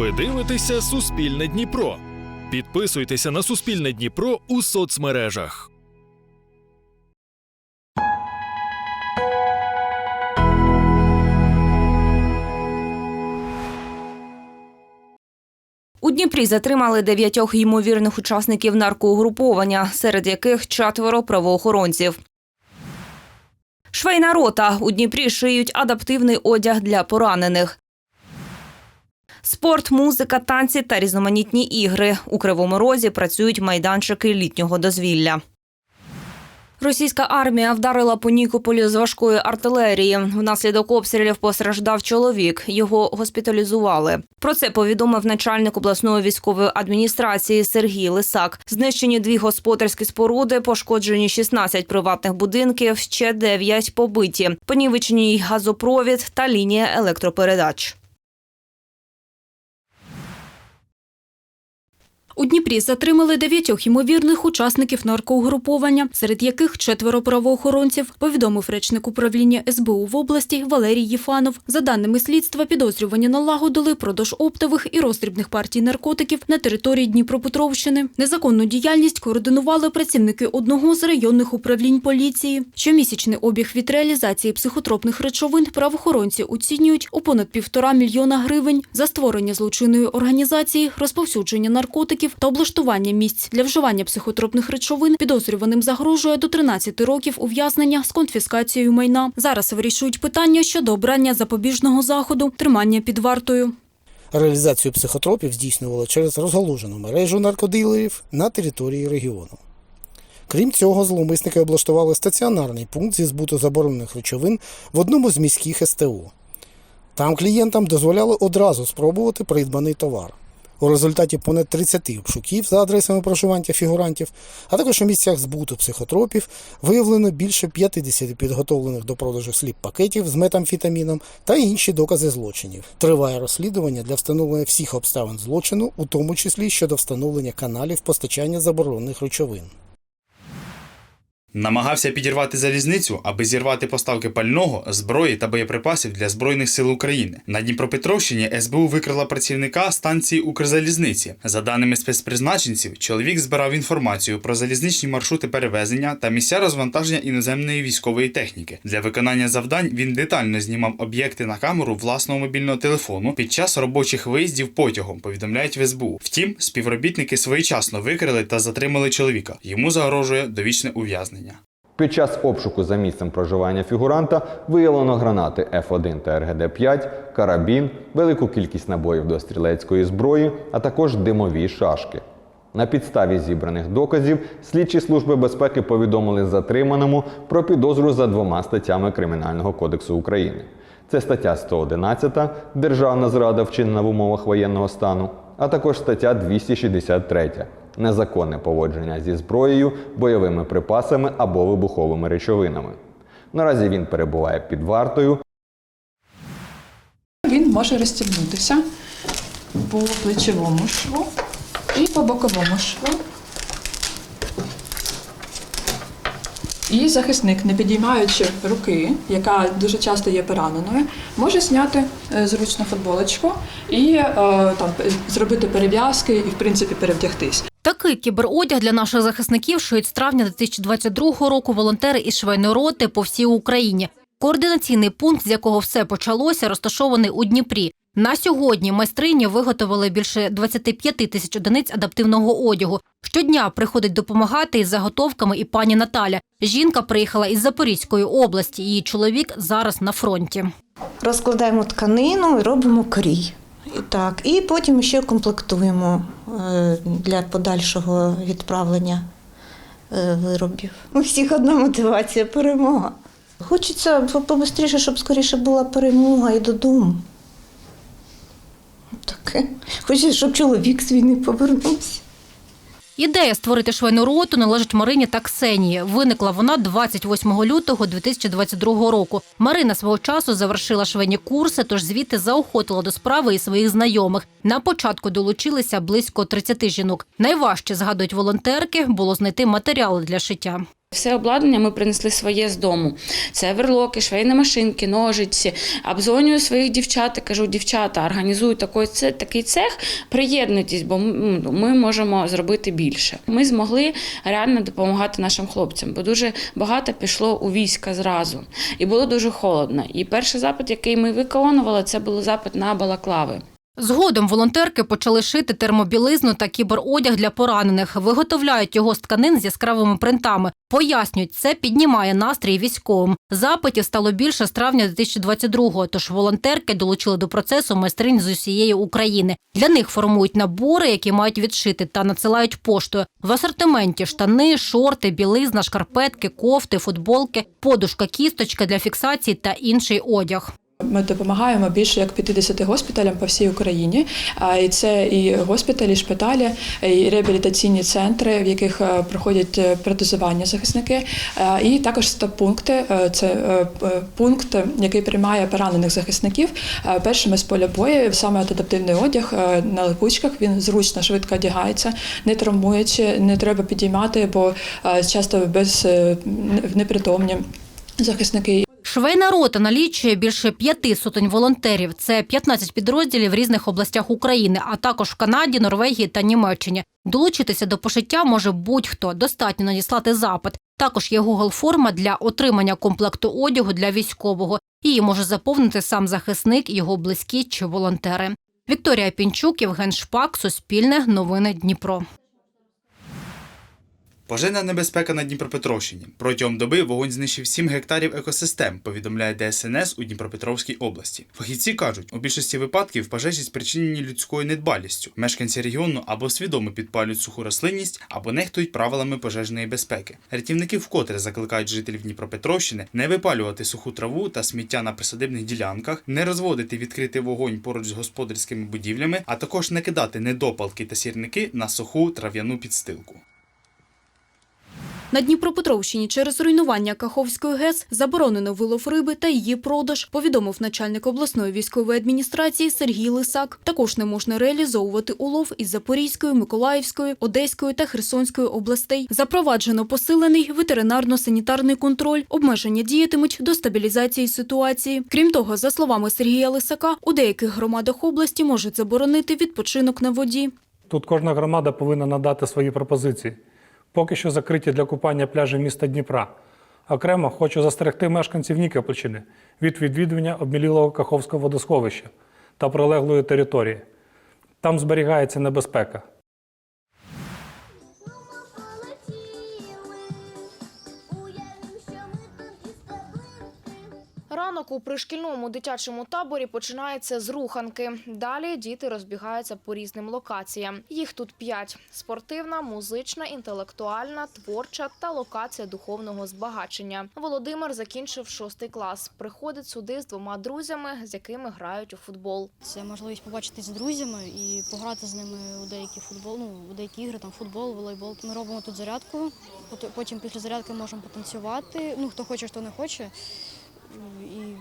Ви дивитеся Суспільне Дніпро. Підписуйтеся на Суспільне Дніпро у соцмережах. У Дніпрі затримали дев'ятьох ймовірних учасників наркоугруповання, серед яких четверо правоохоронців. Швейна рота у Дніпрі шиють адаптивний одяг для поранених. Спорт, музика, танці та різноманітні ігри. У Кривому Розі працюють майданчики літнього дозвілля. Російська армія вдарила по Нікополі з важкої артилерії. Внаслідок обстрілів постраждав чоловік. Його госпіталізували. Про це повідомив начальник обласної військової адміністрації Сергій Лисак. Знищені дві господарські споруди, пошкоджені 16 приватних будинків, ще 9 побиті. Понівечені газопровід та лінія електропередач. У Дніпрі затримали дев'ятьох ймовірних учасників наркоугруповання, серед яких четверо правоохоронців, повідомив речник управління СБУ в області Валерій Єфанов. За даними слідства, підозрювані налагодили продаж оптових і роздрібних партій наркотиків на території Дніпропетровщини. Незаконну діяльність координували працівники одного з районних управлінь поліції. Щомісячний обіг від реалізації психотропних речовин правоохоронці оцінюють у понад півтора мільйона гривень за створення злочинної організації, розповсюдження наркотиків та облаштування місць для вживання психотропних речовин підозрюваним загрожує до 13 років ув'язнення з конфіскацією майна. Зараз вирішують питання щодо обрання запобіжного заходу, тримання під вартою. Реалізацію психотропів здійснювали через розгалужену мережу наркодилерів на території регіону. Крім цього, зловмисники облаштували стаціонарний пункт зі збуту заборонених речовин в одному з міських СТО. Там клієнтам дозволяли одразу спробувати придбаний товар. У результаті понад 30 обшуків за адресами проживання фігурантів, а також у місцях збуту психотропів виявлено більше 50 підготовлених до продажу сліп пакетів з метамфітаміном та інші докази злочинів. Триває розслідування для встановлення всіх обставин злочину, у тому числі щодо встановлення каналів постачання заборонених речовин. Намагався підірвати залізницю, аби зірвати поставки пального, зброї та боєприпасів для Збройних сил України. На Дніпропетровщині СБУ викрила працівника станції Укрзалізниці. За даними спецпризначенців, чоловік збирав інформацію про залізничні маршрути перевезення та місця розвантаження іноземної військової техніки. Для виконання завдань він детально знімав об'єкти на камеру власного мобільного телефону під час робочих виїздів потягом. Повідомляють в СБУ. Втім, співробітники своєчасно викрили та затримали чоловіка. Йому загрожує довічне ув'язнення. Під час обшуку за місцем проживання фігуранта виявлено гранати F1 та РГД-5, карабін, велику кількість набоїв до стрілецької зброї, а також димові шашки. На підставі зібраних доказів слідчі служби безпеки повідомили затриманому про підозру за двома статтями Кримінального кодексу України. Це стаття 111 Державна зрада вчинена в умовах воєнного стану, а також стаття 263 Незаконне поводження зі зброєю, бойовими припасами або вибуховими речовинами. Наразі він перебуває під вартою. Він може розстібнутися по плечовому шву і по боковому шву. І захисник, не підіймаючи руки, яка дуже часто є пораненою, може зняти е, зручно футболочку і е, там зробити перев'язки і, в принципі, перевдягтись. Такий кіберодяг для наших захисників шиють з травня 2022 року волонтери із швейної роти по всій Україні. Координаційний пункт, з якого все почалося, розташований у Дніпрі. На сьогодні майстрині виготовили більше 25 тисяч одиниць адаптивного одягу. Щодня приходить допомагати із заготовками і пані Наталя. Жінка приїхала із Запорізької області. Її чоловік зараз на фронті. Розкладаємо тканину і робимо крій. Так, і потім ще комплектуємо е, для подальшого відправлення е, виробів. У всіх одна мотивація перемога. Хочеться побистріше, щоб скоріше була перемога і додому. Таке. Хочеться, щоб чоловік з війни повернувся. Ідея створити швейну роту належить Марині та Ксенії. Виникла вона 28 лютого 2022 року. Марина свого часу завершила швейні курси, тож звідти заохотила до справи і своїх знайомих. На початку долучилися близько 30 жінок. Найважче, згадують волонтерки, було знайти матеріали для шиття. Все обладнання ми принесли своє з дому. Це верлоки, швейні машинки, ножиці. Обзвонюю своїх дівчат і кажу, дівчата, це- такий цех, приєднуйтесь, бо ми можемо зробити більше. Ми змогли реально допомагати нашим хлопцям, бо дуже багато пішло у війська зразу. І було дуже холодно. І перший запит, який ми виконували, це був запит на балаклави. Згодом волонтерки почали шити термобілизну та кіберодяг для поранених. Виготовляють його з тканин з яскравими принтами. Пояснюють, це піднімає настрій військовим. Запитів стало більше з травня 2022-го, тож волонтерки долучили до процесу майстринь з усієї України. Для них формують набори, які мають відшити та надсилають поштою. В асортименті штани, шорти, білизна, шкарпетки, кофти, футболки, подушка, кісточка для фіксації та інший одяг. Ми допомагаємо більше як 50 госпіталям по всій Україні. І це і госпіталі, і шпиталі, і реабілітаційні центри, в яких е, проходять е, протезування захисники, і також стоп-пункти. Е, Це пункт, який приймає поранених захисників першими з поля бою. Саме адаптивний одяг на липучках він зручно, швидко одягається, не травмуючи, не треба підіймати, бо часто без непритомні захисники. Швейна рота налічує більше п'яти сотень волонтерів. Це 15 підрозділів в різних областях України, а також в Канаді, Норвегії та Німеччині. Долучитися до пошиття може будь-хто. Достатньо надіслати запит. Також є Google форма для отримання комплекту одягу для військового. Її може заповнити сам захисник, його близькі чи волонтери. Вікторія Пінчук, Євген Шпак, Суспільне, Новини Дніпро. Пожежна небезпека на Дніпропетровщині. Протягом доби вогонь знищив 7 гектарів екосистем, повідомляє ДСНС у Дніпропетровській області. Фахівці кажуть, у більшості випадків пожежі спричинені людською недбалістю. Мешканці регіону або свідомо підпалюють суху рослинність, або нехтують правилами пожежної безпеки. Рятівники вкотре закликають жителів Дніпропетровщини не випалювати суху траву та сміття на присадибних ділянках, не розводити відкритий вогонь поруч з господарськими будівлями, а також не кидати недопалки та сірники на суху трав'яну підстилку. На Дніпропетровщині через руйнування Каховської ГЕС заборонено вилов риби та її продаж, повідомив начальник обласної військової адміністрації Сергій Лисак. Також не можна реалізовувати улов із Запорізької, Миколаївської, Одеської та Херсонської областей. Запроваджено посилений ветеринарно-санітарний контроль. Обмеження діятимуть до стабілізації ситуації. Крім того, за словами Сергія Лисака, у деяких громадах області можуть заборонити відпочинок на воді. Тут кожна громада повинна надати свої пропозиції. Поки що закриті для купання пляжі міста Дніпра. Окремо хочу застерегти мешканців Нікопольщини від відвідування обмілілого Каховського водосховища та прилеглої території. Там зберігається небезпека. Ранок у пришкільному дитячому таборі починається з руханки. Далі діти розбігаються по різним локаціям. Їх тут п'ять: спортивна, музична, інтелектуальна, творча та локація духовного збагачення. Володимир закінчив шостий клас. Приходить сюди з двома друзями, з якими грають у футбол. Це можливість побачитись з друзями і пограти з ними у деякі футбол, ну, у деякі ігри, там футбол, волейбол. Ми робимо тут зарядку, пот- потім після зарядки можемо потанцювати. Ну, хто хоче, хто не хоче. І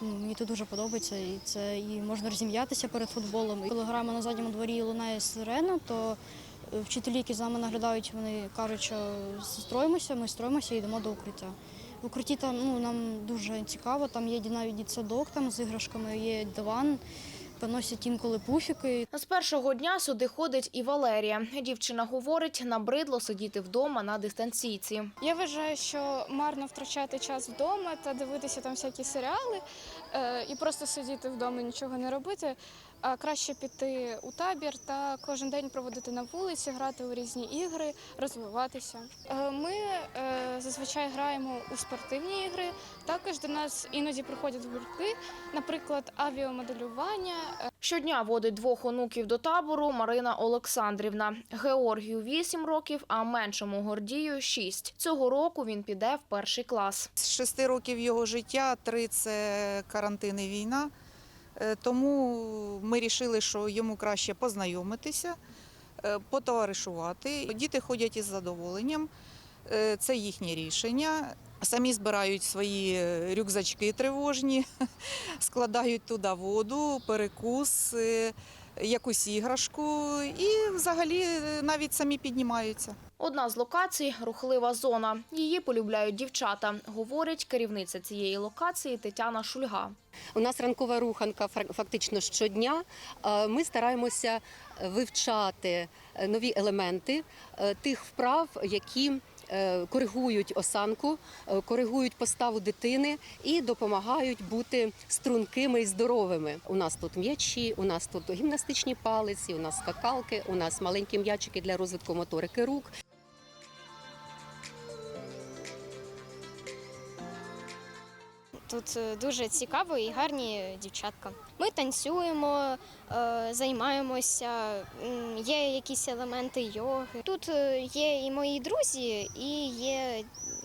ну, мені це дуже подобається. І це і можна розім'ятися перед футболом. І коли граємо на задньому дворі лунає сирена, то е, вчителі, які з нами наглядають, вони кажуть, що строїмося, ми строїмося і йдемо до укриття. В укритті там ну, нам дуже цікаво, там є навіть дитсадок там з іграшками, є диван, приносять інколи пуфіки. З першого дня сюди ходить і Валерія. Дівчина говорить, набридло сидіти вдома на дистанційці. Я вважаю, що марно втрачати час вдома та дивитися там всякі серіали е, і просто сидіти вдома, нічого не робити. А краще піти у табір та кожен день проводити на вулиці, грати у різні ігри, розвиватися. Е, Ми е, зазвичай граємо у спортивні ігри. Також до нас іноді приходять гуртки, наприклад, авіамоделювання. Щодня водить двох онуків до табору Марина Олександрівна. Георгію 8 років, а меншому Гордію 6. Цього року він піде в перший клас. З шести років його життя три це карантин і війна. Е, Тому ми вирішили, що йому краще познайомитися, е, потоваришувати. Діти ходять із задоволенням, е, це їхнє рішення. Самі збирають свої рюкзачки тривожні, складають туди воду, перекус, якусь іграшку і взагалі е, навіть самі піднімаються. Одна з локацій рухлива зона. Її полюбляють дівчата, говорить керівниця цієї локації Тетяна Шульга. У нас ранкова руханка фактично щодня. Е, Ми стараємося вивчати е, нові елементи тих вправ, які коригують осанку, е, коригують поставу дитини і допомагають бути стрункими і здоровими. У нас тут м'ячі, у нас тут гімнастичні палиці, у нас скакалки, у нас маленькі м'ячики для розвитку моторики рук. Тут е, дуже цікаво і гарні дівчатка. Ми танцюємо, е, займаємося, є якісь елементи йоги. Тут е, є і мої друзі, і є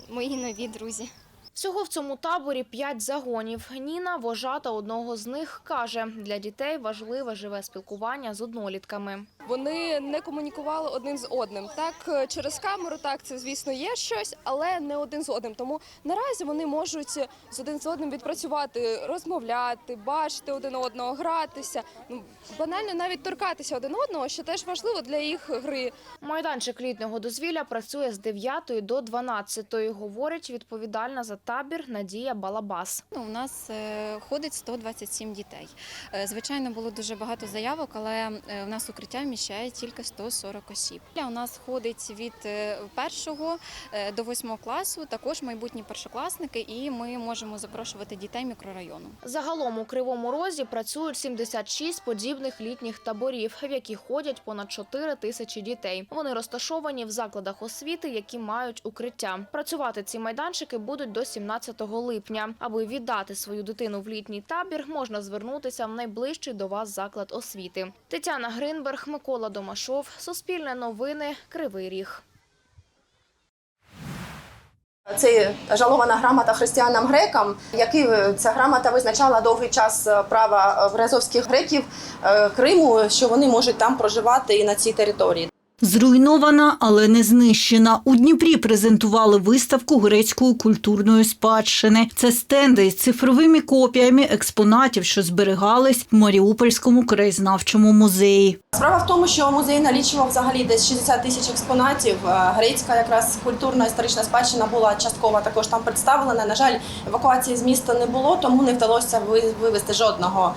мої нові друзі. Всього в цьому таборі п'ять загонів. Ніна, вожата одного з них, каже, для дітей важливе живе спілкування з однолітками. Вони не комунікували один з одним. Так е, через камеру, так це звісно є щось, але не один з одним. Тому наразі вони можуть з один з одним відпрацювати, розмовляти, бачити один одного, гратися. Ну банально навіть торкатися один одного, що теж важливо для їх гри. Майданчик літнього дозвілля працює з 9 до 12, говорить відповідальна за табір Надія Балабас. Ну, У нас е, ходить 127 дітей. Е, Звичайно, було дуже багато заявок, але е, в нас укриття вміщає тільки 140 осіб. У нас ходить від е, першого е, до восьмого класу, також майбутні першокласники, і ми можемо запрошувати дітей мікрорайону. Загалом у Кривому Розі працюють 76 подібних літніх таборів, в які ходять понад 4 тисячі дітей. Вони розташовані в закладах освіти, які мають укриття. Працювати ці майданчики будуть до 17 липня. Аби віддати свою дитину в літній табір, можна звернутися в найближчий до вас заклад освіти. Тетяна Гринберг, Микола Домашов, Суспільне новини, Кривий Ріг. Це жалована грамота християнам-грекам, які е, ця грамота визначала довгий час е, права в разовських греків е, Криму, що вони можуть там проживати і на цій території. Зруйнована, але не знищена. У Дніпрі презентували виставку грецької культурної спадщини. Це стенди з цифровими копіями експонатів, що зберігались в Маріупольському краєзнавчому музеї. Справа в тому, що музей налічував взагалі десь 60 тисяч експонатів. Е, Грецька якраз культурна історична спадщина була частково також там представлена. На жаль, евакуації з міста не було, тому не вдалося ви- вивезти жодного.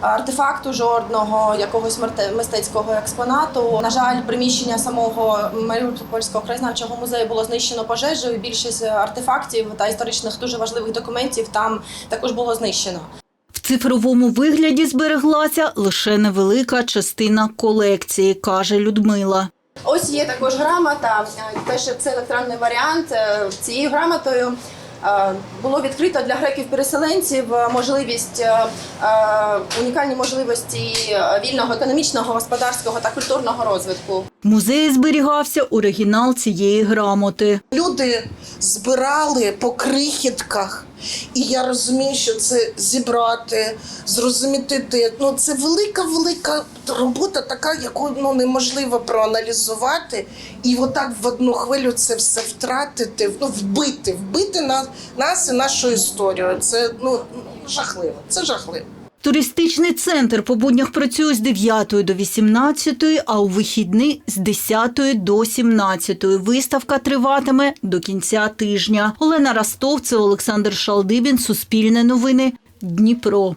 Артефакту жодного якогось мистецького експонату. На жаль, приміщення самого Маріупольського краєзнавчого музею було знищено пожежею. Більшість артефактів та історичних дуже важливих документів там також було знищено. В цифровому вигляді збереглася лише невелика частина колекції, каже Людмила. Ось є також грамота. Теж це електронний варіант. Е, Цією грамотою було відкрито для греків-переселенців е, можливість е, е, унікальні можливості е, вільного економічного, господарського та культурного розвитку. Музей зберігався оригінал цієї грамоти. Люди збирали по крихітках, і я розумію, що це зібрати, зрозуміти де. Ну це велика, велика робота, така, яку ну неможливо проаналізувати, і отак в одну хвилю це все втратити, ну вбити, вбити нас, нас і нашу історію. Це ну жахливо. Це жахливо. Туристичний центр по буднях працює з 9 до 18, а у вихідні з 10 до 17. Виставка триватиме до кінця тижня. Олена Ростовцева, Олександр Шалдибін, Суспільне новини, Дніпро.